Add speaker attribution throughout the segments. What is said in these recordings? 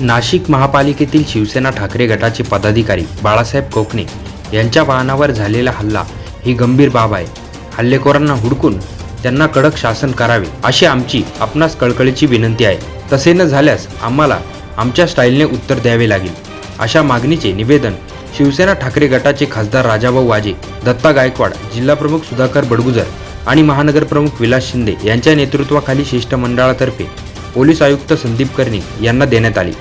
Speaker 1: नाशिक महापालिकेतील शिवसेना ठाकरे गटाचे पदाधिकारी बाळासाहेब कोकणे यांच्या वाहनावर झालेला हल्ला ही गंभीर बाब आहे. हल्लेखोरांना हुडकून त्यांना कडक शासन करावे अशी आमची आपणास कळकळीची विनंती आहे. तसे न झाल्यास आम्हाला आमच्या स्टाईलने उत्तर द्यावे लागेल. अशा मागणीचे निवेदन शिवसेना ठाकरे गटाचे खासदार राजाभाऊ वाजे दत्ता गायकवाड जिल्हाप्रमुख सुधाकर बडगुजर आणि महानगरप्रमुख विलास शिंदे यांच्या नेतृत्वाखाली शिष्टमंडळातर्फे पोलीस आयुक्त संदीप कर्णिक यांना देण्यात आली.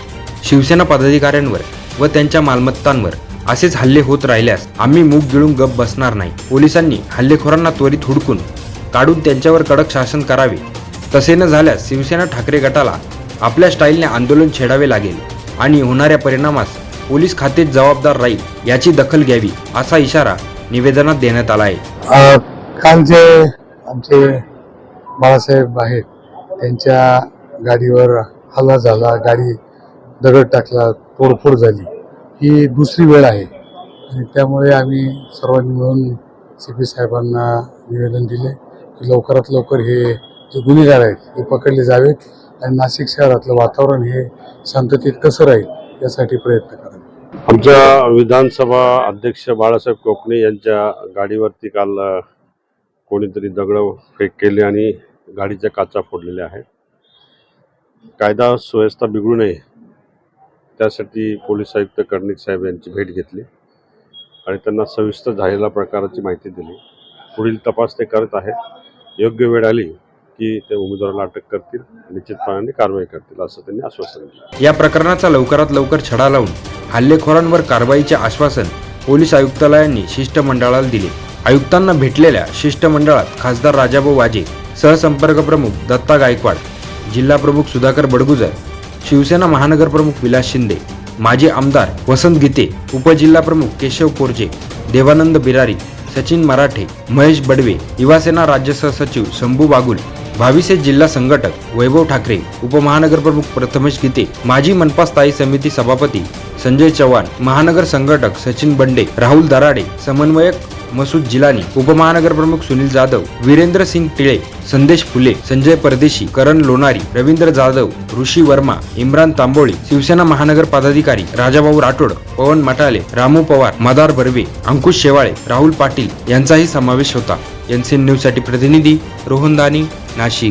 Speaker 1: शिवसेना पदाधिकाऱ्यांवर व त्यांच्या मालमत्तांवर असेच हल्ले होत राहिल्यास आम्ही मूग गिळून गप बसणार नाही. पोलिसांनी हल्लेखोरांना त्वरित हुडकून काढून त्यांच्यावर कडक शासन करावे. तसे न झाल्यास शिवसेना ठाकरे गटाला आपल्या स्टाईलने आंदोलन छेडावे लागेल आणि होणाऱ्या परिणामास पोलीस खातेच जबाबदार राहील याची दखल घ्यावी असा इशारा निवेदनात देण्यात आला आहे.
Speaker 2: काल जे आमचे बाळासाहेब आहेत त्यांच्या गाडीवर हल्ला झाला गाडी दगड टाकला तोडफोड झाली. ही दुसरी वेळ आहे. आणि त्यामुळे आम्ही सर्वांनी मिळून सी पी साहेबांना निवेदन दिले. की लवकरात लवकर हे जे गुन्हेगार आहेत हे पकडले जावेत आणि नाशिक शहरातलं वातावरण हे शांततेत कसं राहील यासाठी प्रयत्न करावे.
Speaker 3: आमच्या विधानसभा अध्यक्ष बाळासाहेब कोकणे यांच्या गाडीवरती काल कोणीतरी दगड फेक केले आणि गाडीच्या काचा फोडलेल्या आहेत कायदा सुव्यवस्था बिघडू नये. त्यासाठी पोलीस आयुक्त कर्णिक साहेब यांची भेट घेतली आणि त्यांना सविस्तर झालेल्या प्रकाराची माहिती दिली. पुढील तपास ते करत आहेत. योग्य वेळ आली की ते उमेदवाराला अटक करतील निश्चितपणाने कारवाई करतील असं त्यांनी आश्वासन दिलं.
Speaker 1: या प्रकरणाचा लवकरात लवकर छडा लावून हल्लेखोरांवर कारवाईचे आश्वासन पोलीस आयुक्तालयांनी शिष्टमंडळाला दिले. आयुक्तांना भेटलेल्या शिष्टमंडळात खासदार राजाभाऊ वाजे सहसंपर्क प्रमुख दत्ता गायकवाड जिल्हा प्रमुख सुधाकर बडगुजर शिवसेना महानगर प्रमुख विलास शिंदे माजी आमदार वसंत गीते उपजिल्हा प्रमुख केशव कोरजे देवानंद बिरारी सचिन मराठे महेश बडवे युवासेना राज्य सहसचिव शंभू बागुल भाविसे जिल्हा संघटक वैभव ठाकरे उपमहानगर प्रमुख प्रथमेश गीते माजी मनपा स्थायी समिती सभापती संजय चव्हाण महानगर संघटक सचिन बंडे राहुल दराडे समन्वयक मसूद जिलानी उपमहानगर प्रमुख सुनील जाधव वीरेंद्र सिंग टिळे संदेश फुले संजय परदेशी करण लोणारी रवींद्र जाधव ऋषी वर्मा इम्रान तांबोळी शिवसेना महानगर पदाधिकारी राजाभाऊ राठोड पवन मटाले रामू पवार मदार बर्वे अंकुश शेवाळे राहुल पाटील यांचाही समावेश होता. एनसीएन न्यूजसाठी प्रतिनिधी रोहन दानी नाशिक.